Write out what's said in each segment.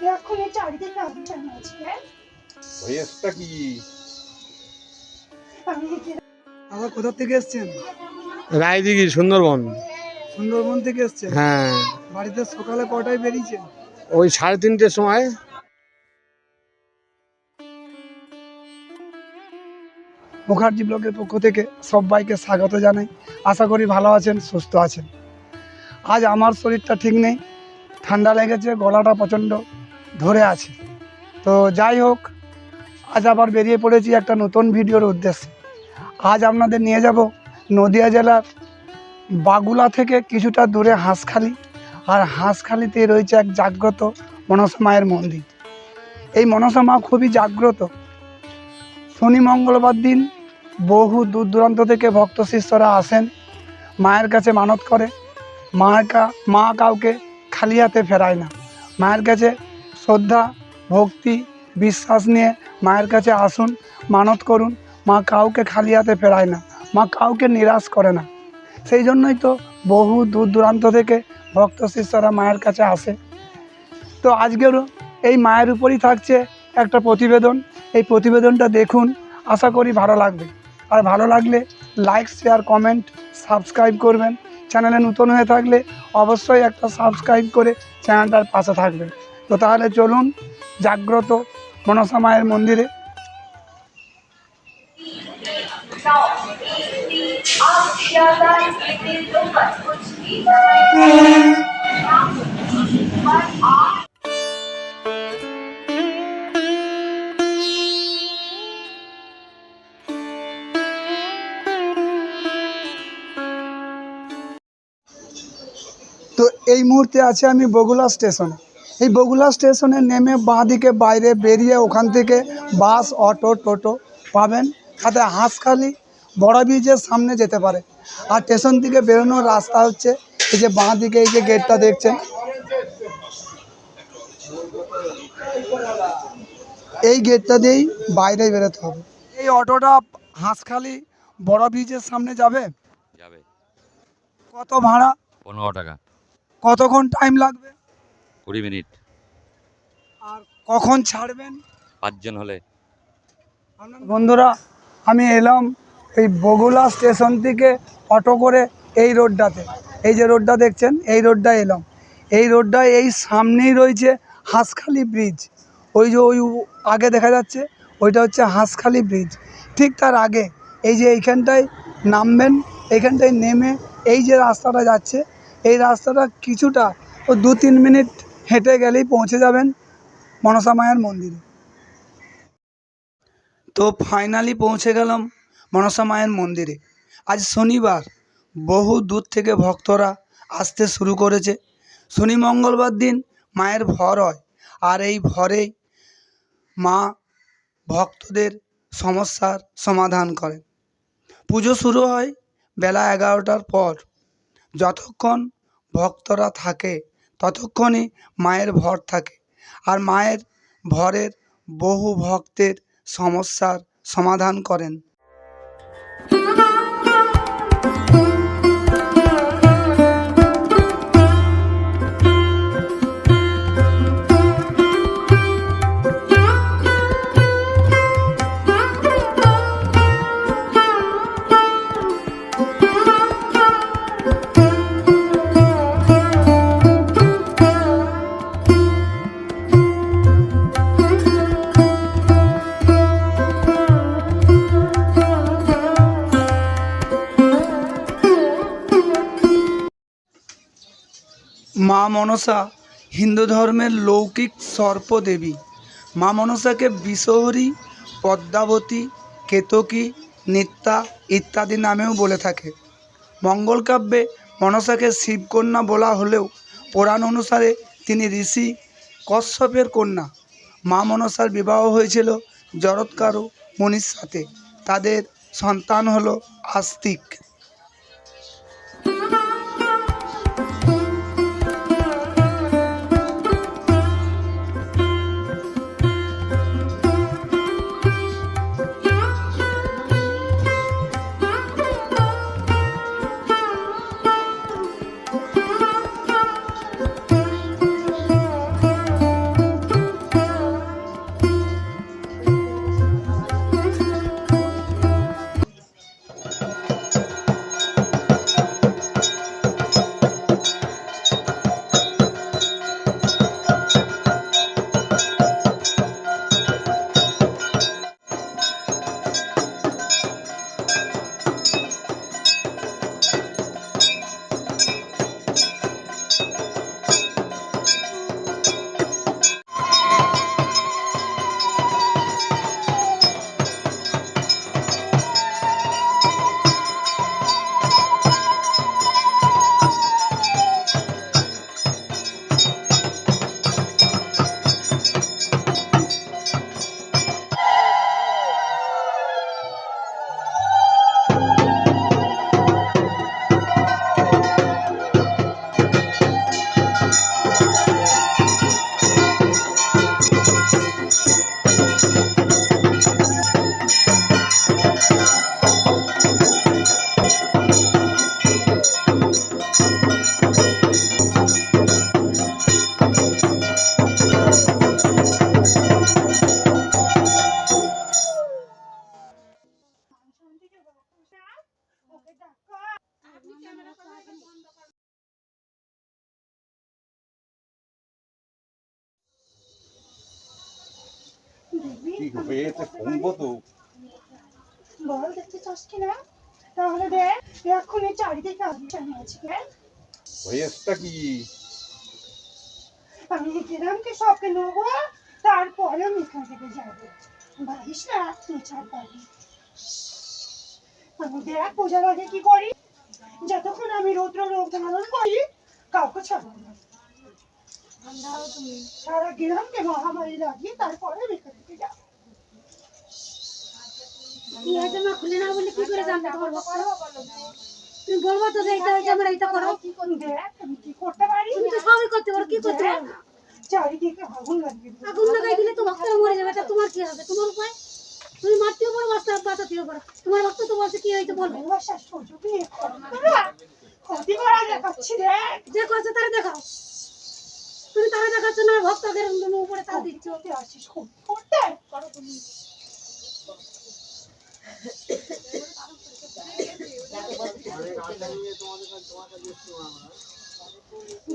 হ্যাঁ? কি? আবার কোথা থেকে এসছেন? রায়দিঘি সুন্দরবন। সুন্দরবন থেকে এসছেন? হ্যাঁ। বাড়িতে সকালে কটায় বেরিয়েছেন? ওই সাড়ে তিনটের সময়। মুখার্জি ব্লকের পক্ষ থেকে সবাইকে স্বাগত জানাই। আশা করি ভালো আছেন সুস্থ আছেন। আজ আমার শরীরটা ঠিক নেই ঠান্ডা লেগেছে গলাটা প্রচণ্ড। ধরে আছে। তো যাই হোক, আজ আবার বেরিয়ে পড়েছি একটা নতুন ভিডিওর উদ্দেশ্যে। আজ আপনাদের নিয়ে যাব নদিয়া জেলার বাগুলা থেকে কিছুটা দূরে হাঁসখালি। আর হাঁসখালিতে রয়েছে এক জাগ্রত মনসা মায়ের মন্দির। এই মনসা মা খুবই জাগ্রত। শনি মঙ্গলবার দিন বহু দূর দূরান্ত থেকে ভক্ত শিষ্যরা আসেন, মায়ের কাছে মানত করে। মায়ের কা মা কাউকে খালি হাতে ফেরায় না। মায়ের কাছে শ্রদ্ধা, ভক্তি, বিশ্বাস নিয়ে মায়ের কাছে আসুন, মানত করুন। মা কাউকে খালি হাতে ফেরায় না, মা কাউকে নিরাশ করে না। সেই জন্যই তো বহু দূর দূরান্ত থেকে ভক্ত শিষ্যরা মায়ের কাছে আসে। তো আজকেরও এই মায়ের উপরই থাকছে একটা প্রতিবেদন। এই প্রতিবেদনটা দেখুন, আশা করি ভালো লাগবে। আর ভালো লাগলে লাইক শেয়ার কমেন্ট সাবস্ক্রাইব করবেন। চ্যানেলে নতুন হয়ে থাকলে অবশ্যই একটা সাবস্ক্রাইব করে চ্যানেলটার পাশে থাকবেন। তো তাহলে চলুন জাগ্রত মনসা মায়ের মন্দিরে। তো এই মুহূর্তে আছে আমি বগুলা স্টেশনে। এই বগুলা স্টেশনে নেমে বাঁ দিকে বাইরে বেরিয়ে ওখান থেকে বাস অটো টোটো পাবেন। তাতে হাঁসখালি বড় ব্রিজের সামনে যেতে পারে। আর স্টেশন থেকে বেরোনোর রাস্তা হচ্ছে এই যে বাঁ দিকে এই যে গেটটা দেখছেন। এই গেটটা দিয়েই বাইরে বেরোতে হবে। এই অটোটা হাঁসখালি বড় ব্রিজের সামনে যাবে? যাবে। কত ভাড়া? পনেরো টাকা। কতক্ষণ টাইম লাগবে? কুড়ি মিনিট। আর কখন ছাড়বেন? পাঁচজন হলে। বন্ধুরা আমি এলাম এই বগুলা স্টেশন থেকে অটো করে এই রোডটাতে। এই যে রোডটা দেখছেন এই রোডটা এলাম। এই রোডটা এই সামনেই রয়েছে হাঁসখালি ব্রিজ। ওই যে ওই আগে দেখা যাচ্ছে ওইটা হচ্ছে হাঁসখালি ব্রিজ। ঠিক তার আগে এই যে এইখানটায় নামবেন এইখানটায় নেমে এই যে রাস্তাটা যাচ্ছে এই রাস্তাটা কিছুটা ও দু তিন মিনিট হেঁটে গেলেই পৌঁছে যাবেন মনসা মায়ের মন্দিরে। তো ফাইনালি পৌঁছে গেলাম মনসা মায়ের মন্দিরে। আজ শনিবার, বহু দূর থেকে ভক্তরা আসতে শুরু করেছে। শনি মঙ্গলবার দিন মায়ের ভর হয়, আর এই ভরেই মা ভক্তদের সমস্যার সমাধান করেন। পুজো শুরু হয় বেলা এগারোটার পর। যতক্ষণ ভক্তরা থাকে ততক্ষণই মায়ের ভর থাকে। আর মায়ের ভরের বহু ভক্তের সমস্যার সমাধান করেন। মা মনসা হিন্দু ধর্মের লৌকিক সর্পদেবী। মা মনসাকে বিষহরী, পদ্মাবতী, কেতকী, নিত্যা ইত্যাদি নামেও বলে থাকে। মঙ্গল কাব্যে মনসাকে শিবকন্যা বলা হলেও পুরাণ অনুসারে তিনি ঋষি কশ্যপের কন্যা। মা মনসার বিবাহ হয়েছিল জরৎকারু মুনির সাথে। তাদের সন্তান হলো আস্তিক। কি হয়েছে তো। বল দেখতে চাস কিনা তাহলে দেখ এক্ষুনি চারিদিকে আলোচনা হয়েছে কেন হয়েছেটা কি? আমি গ্রামকে সবকে নেব? তারপরে আমি এখান থেকে যাব। ভাবিস না তুই ছাড় পাবি। আমি দেখ পূজার আগে কি করি? যতক্ষণ আমি রৌদ্র রোগ ধারণ করি কাউকে ছাড়বো না। সারা গ্রামকে মহামারী লাগিয়ে তারপরে আমি এখান থেকে যাব। কি হয়েছে? মা খুলে না বলে কি করে জানবে তোমার ভক্ত তুমি বলব তো যে এইটা হয়েছে আমরা এইটা করো দেখ আমি কি করতে পারি? তুমি তো সবই করতে পারো কি করতে পারো? চারিদিকে আগুন লাগিয়ে আগুন লাগাই দিলে তো ভক্তরা মরে যাবে এটা তোমার কি হবে? তোমার উপায়? তুমি মারতেও পারো বাঁচতে বাঁচাতেও পারো। তোমার ভক্ত তো বলছে কি হয়েছে বলবে যে করছে তারা দেখাও। তুমি তারা দেখাচ্ছ না ভক্তদের উপরে তারা দিচ্ছ। করতে।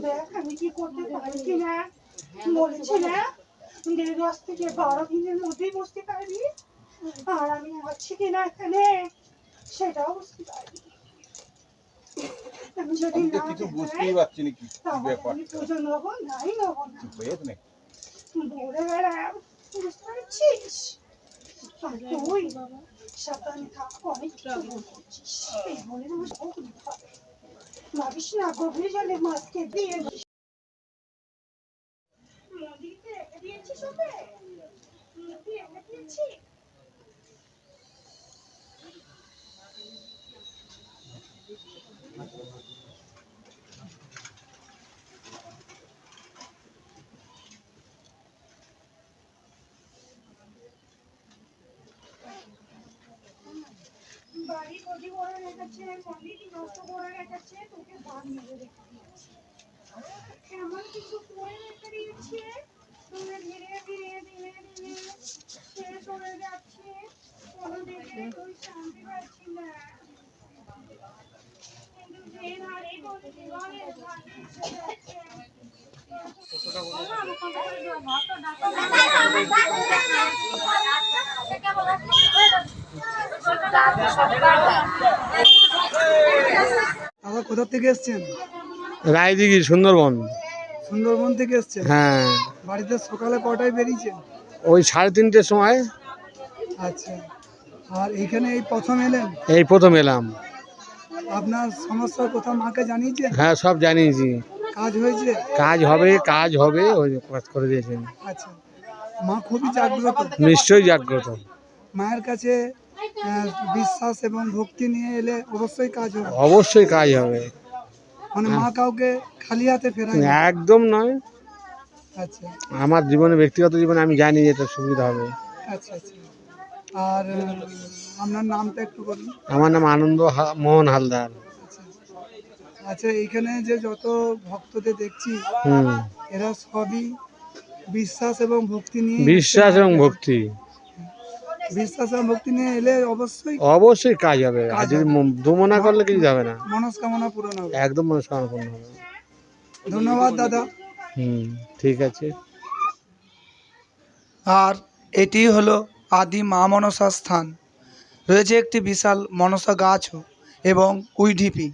দেখ আমি কি করতে পারি কিনা বলেছি না। দেড় দশ থেকে বারো দিনের মধ্যেই বুঝতে পারবি আর আমি আছি কিনা এখানে সেটাও বুঝতে পারবি আমি যদি না কিছু বুঝতেই পারছি না কি ব্যাপার। আমি পুজো নেব নাই নেব না বলে বেড়াম বুঝতে পারছিস? তুই? সাবধানে থাক অনেক কিছু বলছিস। এই বলে আমার সব ভাবিস না গভীর জলে মাছকে দিয়ে নদীতে দিয়েছিস ওকে? গদি করে রেখেছে মন্দিরটি নষ্ট করে রেখেছে তোকে বাদ মেরে রেখে দিয়েছে। এমন কিছু করে রেখে দিয়েছে ধীরে ধীরে ধীরে ধীরে শেষ হয়ে যাচ্ছে কোনো দিকে তুই শান্তি পাচ্ছি না। কিন্তু যে হারে তোর জীবনের যাচ্ছে? দাদা কোথা থেকে এসছেন? রায়দিঘি সুন্দরবন। সুন্দরবন থেকে এসছেন? হ্যাঁ। বাড়িতে সকালে কটায় বেরিয়েছেন? ওই সাড়ে তিনটের সময়। আচ্ছা। আর এখানে এই প্রথম এলেন? এই প্রথম এলাম। আপনার সমস্যার কথা মাকে জানিয়েছেন? হ্যাঁ সব জানিয়েছি। কাজ হয়েছে? কাজ হবে কাজ হবে ওই কাজ করে দিয়েছেন। আচ্ছা। মা খুবই জাগ্রত? নিশ্চয়ই জাগ্রত। মায়ের কাছে বিশ্বাস এবং ভক্তি নিয়ে এলে অবশ্যই কাজ হবে। অবশ্যই কাজ হবে। মানে মা কাউকে খালি হাতে ফেরায় না। একদম নয়। আচ্ছা। আমার জীবনে ব্যক্তিগত জীবনে আমি জানি যে এটা সুবিধা হবে। আচ্ছা আচ্ছা। আর আহ, আপনার নামটা একটু বলুন। আমার নাম আনন্দ হা- মোহন হালদার। আচ্ছা। আচ্ছা এইখানে যে যত ভক্তদের দেখছি হুম। এরা সবই বিশ্বাস এবং ভক্তি নিয়ে বিশ্বাস এবং ভক্তি। বিশ্বাস ভক্তি নিয়ে এলে অবশ্যই অবশ্যই কাজ হবে। আর যদি ম- করলে কিছু হবে না। মনস্কামনা পূরণ হবে। একদম মনস্কামনা পূর্ণ হবে। ধন্যবাদ দাদা। হুম ঠিক আছে। আর এটি হলো আদি মা মনসা স্থান। রয়েছে একটি বিশাল মনসা গাছও এবং উইঢিপি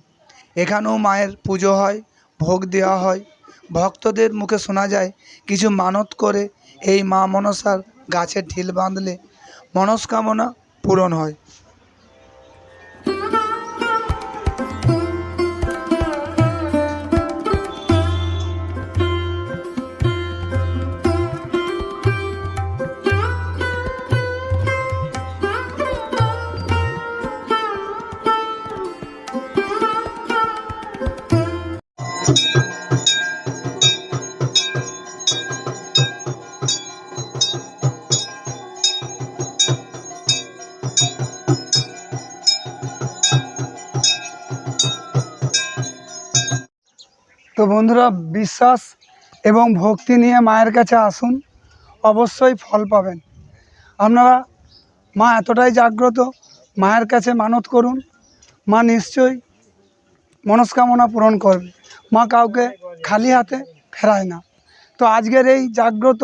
এখানেও মায়ের পুজো হয় ভোগ দেওয়া হয়। ভক্তদের মুখে শোনা যায় কিছু মানত করে এই মা মনসার গাছের ঢিল বাঁধলে মনস্কামনা পূরণ হয়। তো বন্ধুরা, বিশ্বাস এবং ভক্তি নিয়ে মায়ের কাছে আসুন, অবশ্যই ফল পাবেন। আপনারা মা এতটাই জাগ্রত, মায়ের কাছে মানত করুন, মা নিশ্চয়ই মনস্কামনা পূরণ করবে। মা কাউকে খালি হাতে ফেরায় না। তো আজকের এই জাগ্রত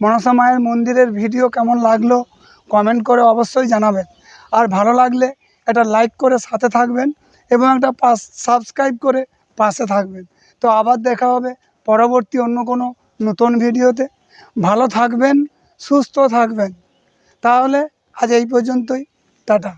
মনসা মায়ের মন্দিরের ভিডিও কেমন লাগল কমেন্ট করে অবশ্যই জানাবেন। আর ভালো লাগলে একটা লাইক করে সাথে থাকবেন এবং একটা পাস সাবস্ক্রাইব করে পাশে থাকবেন। তো আবার দেখা হবে পরবর্তী অন্য কোনো নতুন ভিডিওতে। ভালো থাকবেন, সুস্থ থাকবেন। তাহলে আজ এই পর্যন্তই। টাটা।